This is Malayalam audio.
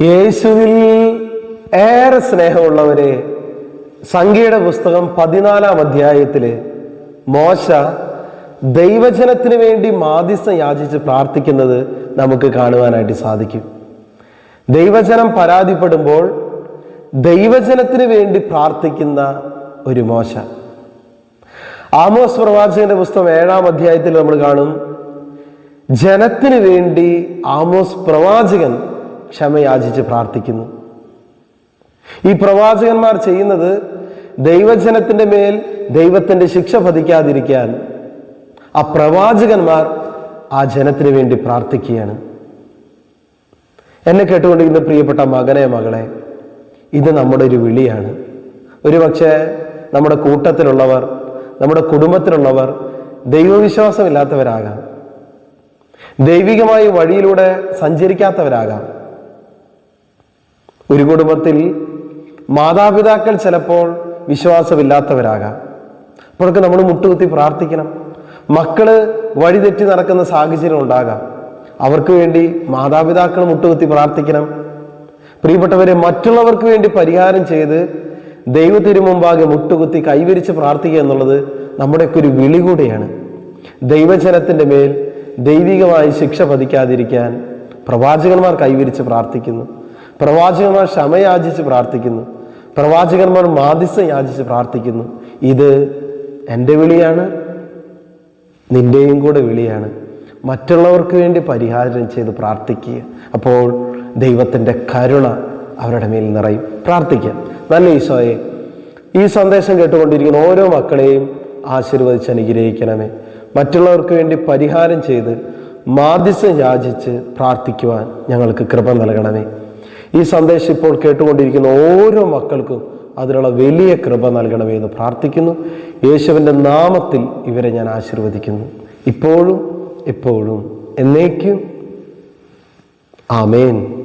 യേശുവിൽ ഏറെ സ്നേഹമുള്ളവരെ സംഖ്യയുടെ പുസ്തകം പതിനാലാം അധ്യായത്തിൽ മോശ ദൈവജനത്തിന് വേണ്ടി മാധ്യസ്ഥം യാചിച്ച് പ്രാർത്ഥിക്കുന്നത് നമുക്ക് കാണുവാനായിട്ട് സാധിക്കും. ദൈവജനം പരാതിപ്പെടുമ്പോൾ ദൈവജനത്തിന് വേണ്ടി പ്രാർത്ഥിക്കുന്ന ഒരു മോശ. ആമോസ് പ്രവാചകന്റെ പുസ്തകം ഏഴാം അധ്യായത്തിൽ നമ്മൾ കാണും ജനത്തിന് വേണ്ടി ആമോസ് പ്രവാചകൻ ക്ഷമയാചിച്ച് പ്രാർത്ഥിക്കുന്നു. ഈ പ്രവാചകന്മാർ ചെയ്യുന്നത് ദൈവജനത്തിന്റെ മേൽ ദൈവത്തിന്റെ ശിക്ഷ പതിക്കാതിരിക്കാൻ ആ പ്രവാചകന്മാർ ആ ജനത്തിന് വേണ്ടി പ്രാർത്ഥിക്കുകയാണ്. എന്നെ കേട്ടുകൊണ്ടിരിക്കുന്ന പ്രിയപ്പെട്ട മകനെ മകളെ ഇത് നമ്മുടെ ഒരു വിളിയാണ്. ഒരു പക്ഷേ നമ്മുടെ കൂട്ടത്തിലുള്ളവർ നമ്മുടെ കുടുംബത്തിലുള്ളവർ ദൈവവിശ്വാസമില്ലാത്തവരാകാം. ദൈവികമായി വഴിയിലൂടെ സഞ്ചരിക്കാത്തവരാകാം. ഒരു കുടുംബത്തിൽ മാതാപിതാക്കൾ ചിലപ്പോൾ വിശ്വാസമില്ലാത്തവരാകാം. അപ്പോഴൊക്കെ നമ്മൾ മുട്ടുകുത്തി പ്രാർത്ഥിക്കണം. മക്കൾ വഴിതെറ്റി നടക്കുന്ന സാഹചര്യം ഉണ്ടാകാം. അവർക്ക് വേണ്ടി മാതാപിതാക്കൾ മുട്ടുകുത്തി പ്രാർത്ഥിക്കണം. പ്രിയപ്പെട്ടവരെ മറ്റുള്ളവർക്ക് വേണ്ടി പരിഹാരം ചെയ്ത് ദൈവത്തിനു മുമ്പാകെ മുട്ടുകുത്തി കൈവരിച്ച് പ്രാർത്ഥിക്കുക എന്നുള്ളത് നമ്മുടെയൊക്കെ ഒരു വിളി കൂടെയാണ്. ദൈവജനത്തിന്റെ മേൽ ദൈവികമായി ശിക്ഷ പതിക്കാതിരിക്കാൻ പ്രവാചകന്മാർ കൈവരിച്ച് പ്രാർത്ഥിക്കുന്നു. പ്രവാചകന്മാർ ക്ഷമയാചിച്ച് പ്രാർത്ഥിക്കുന്നു. പ്രവാചകന്മാർ മാധ്യസ്ഥം യാചിച്ച് പ്രാർത്ഥിക്കുന്നു. ഇത് എന്റെ വിളിയാണ് നിന്റെയും കൂടെ വിളിയാണ്. മറ്റുള്ളവർക്ക് വേണ്ടി പരിഹാരം ചെയ്ത് പ്രാർത്ഥിക്കുക. അപ്പോൾ ദൈവത്തിന്റെ കരുണ അവരുടെ മേൽ നിറയും. പ്രാർത്ഥിക്കാം. നല്ല ഈശോയെ ഈ സന്ദേശം കേട്ടുകൊണ്ടിരിക്കുന്ന ഓരോ മക്കളെയും ആശീർവദിച്ച് അനുഗ്രഹിക്കണമേ. മറ്റുള്ളവർക്ക് വേണ്ടി പരിഹാരം ചെയ്ത് മാധ്യസ്ഥം യാചിച്ച് പ്രാർത്ഥിക്കുവാൻ ഞങ്ങൾക്ക് കൃപ നൽകണമേ. ഈ സന്ദേശം ഇപ്പോൾ കേട്ടുകൊണ്ടിരിക്കുന്ന ഓരോ മക്കൾക്കും അതിനുള്ള വലിയ കൃപ നൽകണമേ എന്ന് പ്രാർത്ഥിക്കുന്നു. യേശുവിന്റെ നാമത്തിൽ ഇവരെ ഞാൻ ആശീർവദിക്കുന്നു. ഇപ്പോഴും എപ്പോഴും എന്നേക്കും. ആമേൻ.